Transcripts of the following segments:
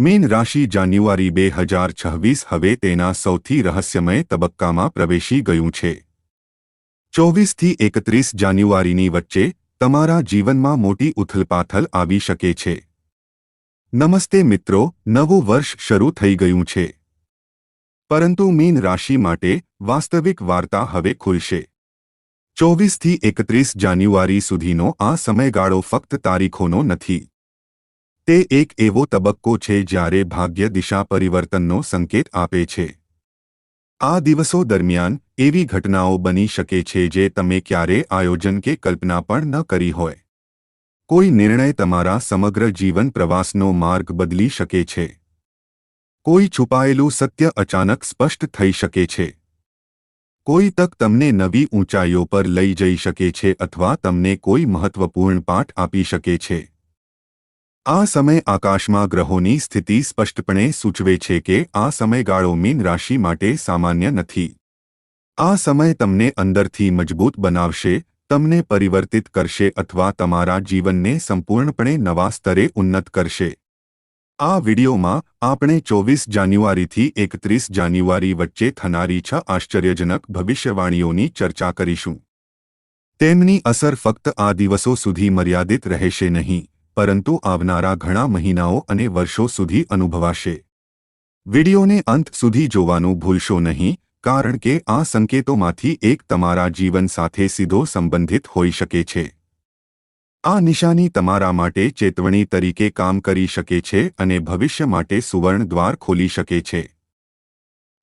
Mean રાશિ જાન્યુઆરી બે હજાર છવ્વીસ હવે તેના સૌથી રહસ્યમય તબક્કામાં પ્રવેશી ગયું છે. ચોવીસથી એકત્રીસ જાન્યુઆરીની વચ્ચે તમારા જીવનમાં મોટી ઉથલપાથલ આવી શકે છે. નમસ્તે મિત્રો, નવું વર્ષ શરૂ થઈ ગયું છે. પરંતુ મીન રાશિ માટે વાસ્તવિક વાર્તા હવે ખુલશે. ચોવીસથી એકત્રીસ જાન્યુઆરી સુધીનો આ સમયગાળો ફક્ત તારીખોનો નથી. તે એક એવો તબક્કો છે જ્યારે ભાગ્ય દિશા પરિવર્તનનો સંકેત આપે છે. આ દિવસો દરમિયાન એવી ઘટનાઓ બની શકે છે જે તમે ક્યારે આયોજન કે કલ્પના પણ ન કરી હોય. કોઈ નિર્ણય તમારા સમગ્ર જીવન પ્રવાસનો માર્ગ બદલી શકે છે. કોઈ છુપાયેલું સત્ય અચાનક સ્પષ્ટ થઈ શકે છે. કોઈ તક તમને નવી ઊંચાઈઓ પર લઈ જઈ શકે છે અથવા તમને કોઈ મહત્વપૂર્ણ પાઠ આપી શકે છે. આ સમય આકાશમાં ગ્રહોની સ્થિતિ સ્પષ્ટપણે સૂચવે છે કે આ સમયગાળો મીન રાશિ માટે સામાન્ય નથી. આ સમય તમને અંદરથી મજબૂત બનાવશે, તમને પરિવર્તિત કરશે અથવા તમારા જીવનને સંપૂર્ણપણે નવા સ્તરે ઉન્નત કરશે. આ વિડિયોમાં આપણે ચોવીસ જાન્યુઆરીથી એકત્રીસ જાન્યુઆરી વચ્ચે થનારી છ આશ્ચર્યજનક ભવિષ્યવાણીઓની ચર્ચા કરીશું. તેમની અસર ફક્ત આ દિવસો સુધી મર્યાદિત રહેશે નહીં. પરંતુ આવનારા ઘણા મહિનાઓ અને વર્ષો સુધી અનુભવાશે. વિડિયોને અંત સુધી જોવાનું ભૂલશો નહીં, કારણ કે આ સંકેતોમાંથી એક તમારા જીવન સાથે સીધો સંબંધિત હોઈ શકે છે. આ નિશાની તમારા માટે ચેતવણી તરીકે કામ કરી શકે છે અને ભવિષ્ય માટે સુવર્ણ દ્વાર ખોલી શકે છે.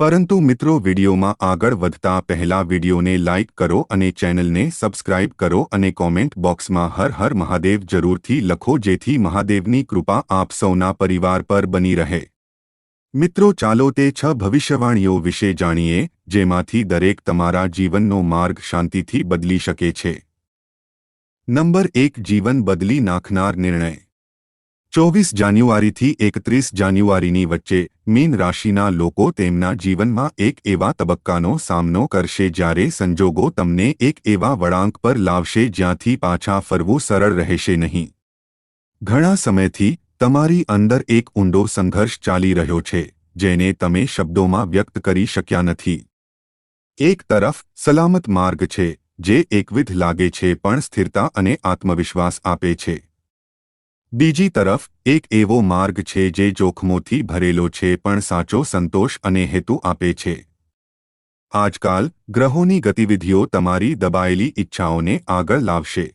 પરંતુ મિત્રો વિડીયોમાં આગળ વધતા પહેલા વિડીયોને લાઇક કરો અને ચેનલને સબસ્ક્રાઇબ કરો અને કોમેન્ટ બોક્સમાં હર હર મહાદેવ જરૂરથી લખો જેથી મહાદેવની કૃપા આપ સૌના પરિવાર પર બની રહે. મિત્રો ચાલો તે છ ભવિષ્યવાણીઓ વિશે જાણીએ, જેમાંથી દરેક તમારા જીવનનો માર્ગ શાંતિથી બદલી શકે છે. નંબર એક, જીવન બદલી નાખનાર નિર્ણય. ચોવીસ જાન્યુઆરીથી એકત્રીસ જાન્યુઆરીની વચ્ચે મીન રાશિના લોકો તેમના જીવનમાં એક એવા તબક્કાનો સામનો કરશે જ્યારે સંજોગો તમને એક એવા વળાંક પર લાવશે જ્યાંથી પાછા ફરવું સરળ રહેશે નહીં. ઘણા સમયથી તમારી અંદર એક ઊંડો સંઘર્ષ ચાલી રહ્યો છે, જેને તમે શબ્દોમાં વ્યક્ત કરી શક્યા નથી. એક તરફ, સલામત માર્ગ છે, જે એકવિધ લાગે છે પણ સ્થિરતા અને આત્મવિશ્વાસ આપે છે. બીજી તરફ, એક એવો માર્ગ છે જે જોખમોથી ભરેલો છે પણ સાચો સંતોષ અને હેતુ આપે છે. આજકાલ, ગ્રહોની ગતિવિધિઓ તમારી દબાયેલી ઈચ્છાઓને આગળ લાવશે.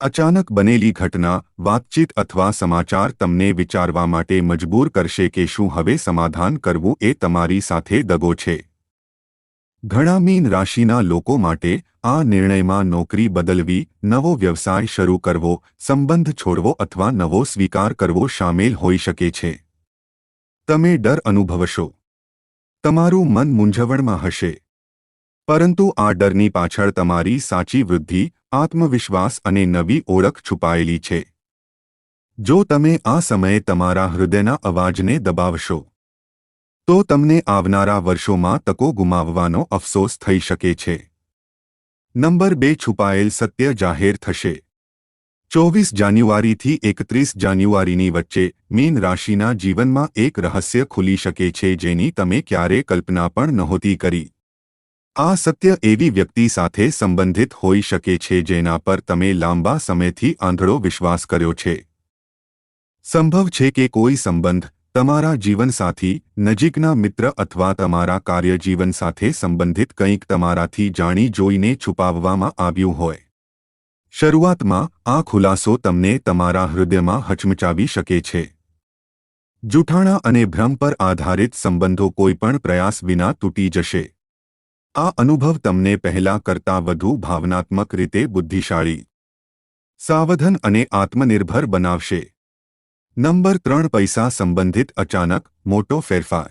અચાનક બનેલી ઘટના, વાતચીત અથવા સમાચાર તમને વિચારવા માટે મજબૂર કરશે કે શું હવે સમાધાન કરવું એ તમારી સાથે દગો છે. ઘણા મીન રાશિના લોકો માટે આ નિર્ણયમાં નોકરી બદલવી, નવો વ્યવસાય શરૂ કરવો, સંબંધ છોડવો અથવા નવો સ્વીકાર કરવો સામેલ હોઈ શકે છે. તમે ડર અનુભવશો. તમારું મન મૂંઝવણમાં હશે. પરંતુ આ ડરની પાછળ તમારી સાચી વૃદ્ધિ, આત્મવિશ્વાસ અને નવી ઓળખ છુપાયેલી છે. જો તમે આ સમયે તમારા હૃદયના અવાજને દબાવશો તો તમને આવનારા વર્ષોમાં તકો ગુમાવવાનો અફસોસ થઈ શકે છે. નંબર બે, છુપાયેલ સત્ય જાહેર થશે. ચોવીસ જાન્યુઆરીથી એકત્રીસ જાન્યુઆરીની વચ્ચે મીન રાશિના જીવનમાં એક રહસ્ય ખુલી શકે છે જેની તમે ક્યારે કલ્પના પણ નહોતી કરી. આ સત્ય એવી વ્યક્તિ સાથે સંબંધિત હોઈ શકે છે જેના પર તમે લાંબા સમયથી આંધળો વિશ્વાસ કર્યો છે. સંભવ છે કે કોઈ સંબંધ તમારા જીવનસાથી, નજીકના મિત્ર અથવા તમારા કાર્યજીવન સાથે સંબંધિત કંઈક તમારાથી જાણી જોઈને છુપાવવામાં આવ્યું હોય. શરૂઆતમાં, આ ખુલાસો તમને તમારા હૃદયમાં હચમચાવી શકે છે. જૂઠાણા અને ભ્રમ પર આધારિત સંબંધો કોઈપણ પ્રયાસ વિના તૂટી જશે. આ અનુભવ તમને પહેલા કરતાં વધુ ભાવનાત્મક રીતે બુદ્ધિશાળી, સાવધન અને આત્મનિર્ભર બનાવશે. નંબર ત્રણ પૈસા સંબંધિત અચાનક મોટો ફેરફાર.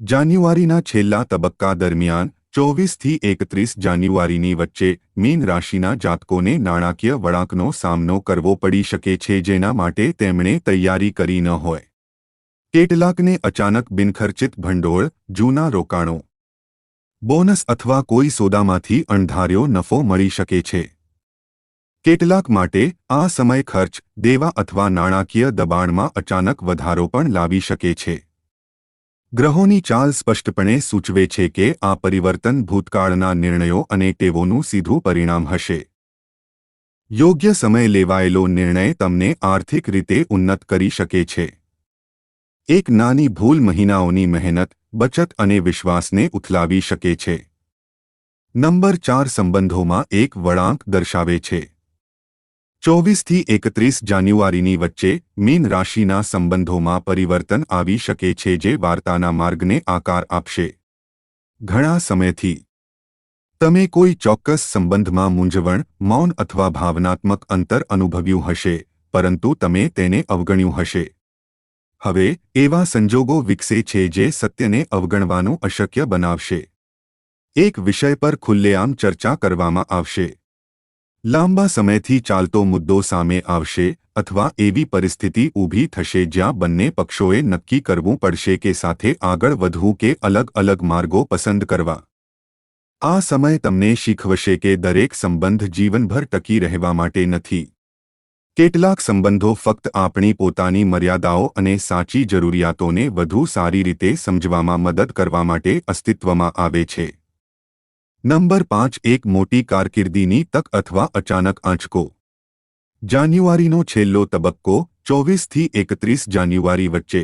જાન્યુઆરીના છેલ્લા તબક્કા દરમિયાન ચોવીસથી એકત્રીસ જાન્યુઆરીની વચ્ચે મીન રાશિના જાતકોને નાણાકીય વળાંકનો સામનો કરવો પડી શકે છે જેના માટે તેમણે તૈયારી કરી ન હોય. કેટલાકને અચાનક બિનખર્ચિત ભંડોળ, જૂના રોકાણો, બોનસ અથવા કોઈ સોદામાંથી અણધાર્યો નફો મળી શકે છે. કેટલાક માટે આ સમય ખર્ચ દેવા અથવા નાણાકીય દબાણમાં અચાનક વધારો પણ લાવી શકે છે. ગ્રહોની ચાલ સ્પષ્ટપણે સૂચવે છે કે આ પરિવર્તન ભૂતકાળના નિર્ણયો અને ટેવોનું સીધું પરિણામ હશે. યોગ્ય સમય લેવાયેલો નિર્ણય તમને આર્થિક રીતે ઉન્નત કરી શકે છે. એક નાની ભૂલ મહિનાઓની મહેનત, બચત અને વિશ્વાસને ઉથલાવી શકે છે. નંબર ચાર સંબંધોમાં એક વળાંક દર્શાવે છે. ચોવીસથી એકત્રીસ જાન્યુઆરીની વચ્ચે મીન રાશિના સંબંધોમાં પરિવર્તન આવી શકે છે જે વાર્તાના માર્ગને આકાર આપશે. ઘણા સમયથી તમે કોઈ ચોક્કસ સંબંધમાં મૂંઝવણ, મૌન અથવા ભાવનાત્મક અંતર અનુભવ્યું હશે, પરંતુ તમે તેને અવગણ્યું હશે. હવે, એવા સંજોગો વિકસે છે જે સત્યને અવગણવાનું અશક્ય બનાવશે. એક વિષય પર ખુલ્લેઆમ ચર્ચા કરવામાં આવશે. લાંબા સમયથી ચાલતો મુદ્દો સામે આવશે અથવા એવી પરિસ્થિતિ ઊભી થશે જ્યાં બંને પક્ષોએ નક્કી કરવું પડશે કે સાથે આગળ વધવું કે અલગ અલગ માર્ગો પસંદ કરવા. આ સમય તમને શીખવશે કે દરેક સંબંધ જીવનભર ટકી રહેવા માટે નથી. કેટલાક સંબંધો ફક્ત આપણી પોતાની મર્યાદાઓ અને સાચી જરૂરિયાતોને વધુ સારી રીતે સમજવામાં મદદ કરવા માટે અસ્તિત્વમાં આવે છે. નંબર પાંચ, એક મોટી કારકિર્દીની તક અથવા અચાનક આંચકો. જાન્યુઆરીનો છેલ્લો તબક્કો ચોવીસથી એકત્રીસ જાન્યુઆરી વચ્ચે.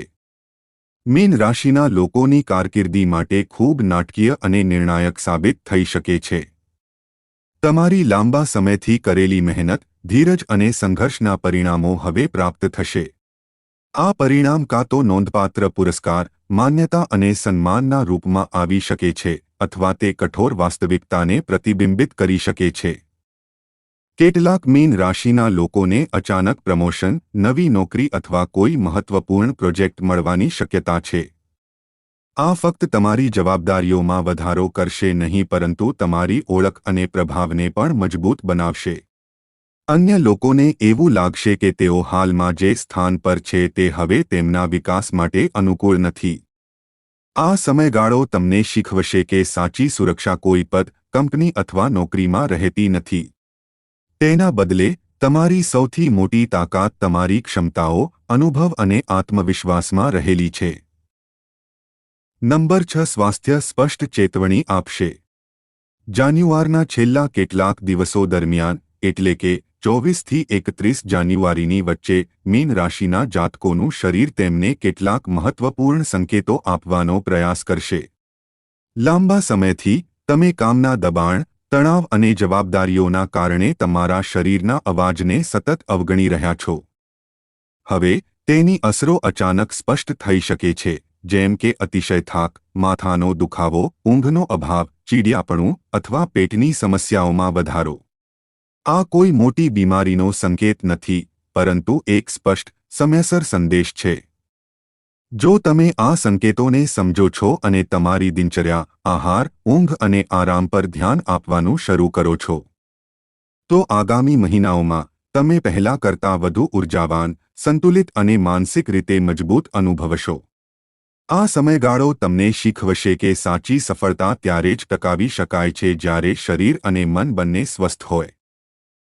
મીન રાશિના લોકોની કારકિર્દી માટે ખૂબ નાટકીય અને નિર્ણાયક સાબિત થઈ શકે છે. તમારી લાંબા સમયથી કરેલી મહેનત, ધીરજ અને સંઘર્ષના પરિણામો હવે પ્રાપ્ત થશે. આ પરિણામ કાં તો નોંધપાત્ર પુરસ્કાર, માન્યતા અને સન્માનના રૂપમાં આવી શકે છે, અથવા તે કઠોર વાસ્તવિકતાને પ્રતિબિંબિત કરી શકે છે. કેટલાક મીન રાશિના લોકોને અચાનક પ્રમોશન, નવી નોકરી અથવા કોઈ મહત્વપૂર્ણ પ્રોજેક્ટ મળવાની શક્યતા છે. આ ફક્ત તમારી જવાબદારીઓમાં વધારો કરશે નહીં, પરંતુ તમારી ઓળખ અને પ્રભાવને પણ મજબૂત બનાવશે. અન્ય લોકોને એવું લાગશે કે તેઓ હાલમાં જે સ્થાન પર છે તે હવે તેમના વિકાસ માટે અનુકૂળ નથી. આ સમયગાળો તમને શીખવશે કે સાચી સુરક્ષા કોઈ પદ, કંપની અથવા નોકરીમાં રહેતી નથી. તેના બદલે, તમારી સૌથી મોટી તાકાત તમારી ક્ષમતાઓ, અનુભવ અને આત્મવિશ્વાસમાં રહેલી છે. નંબર છ સ્વાસ્થ્ય સ્પષ્ટ ચેતવણી આપશે. જાન્યુઆરના છેલ્લા કેટલાક દિવસો દરમિયાન, એટલે કે ચોવીસથી એકત્રીસ જાન્યુઆરીની વચ્ચે મીન રાશિના જાતકોનું શરીર તેમને કેટલાક મહત્વપૂર્ણ સંકેતો આપવાનો પ્રયાસ કરશે. લાંબા સમયથી તમે કામના દબાણ, તણાવ અને જવાબદારીઓના કારણે તમારા શરીરના અવાજને સતત અવગણી રહ્યા છો. હવે, તેની અસરો અચાનક સ્પષ્ટ થઈ શકે છે, જેમ કે અતિશય થાક, માથાનો દુખાવો, ઊંઘનો અભાવ, ચીડિયાપણું અથવા પેટની સમસ્યાઓમાં વધારો. આ કોઈ મોટી બીમારીનો સંકેત નથી, પરંતુ એક સ્પષ્ટ, સમયસર સંદેશ છે. જો તમે આ સંકેતોને સમજો છો અને તમારી દિનચર્યા, આહાર, ઊંઘ અને આરામ પર ધ્યાન આપવાનું શરૂ કરો છો, તો આગામી મહિનાઓમાં, તમે પહેલા કરતાં વધુ ઉર્જાવાન, સંતુલિત અને માનસિક રીતે મજબૂત અનુભવશો. આ સમયગાળો તમને શીખવશે કે સાચી સફળતા ત્યારે જ ટકાવી શકાય છે જ્યારે શરીર અને મન બંને સ્વસ્થ હોય.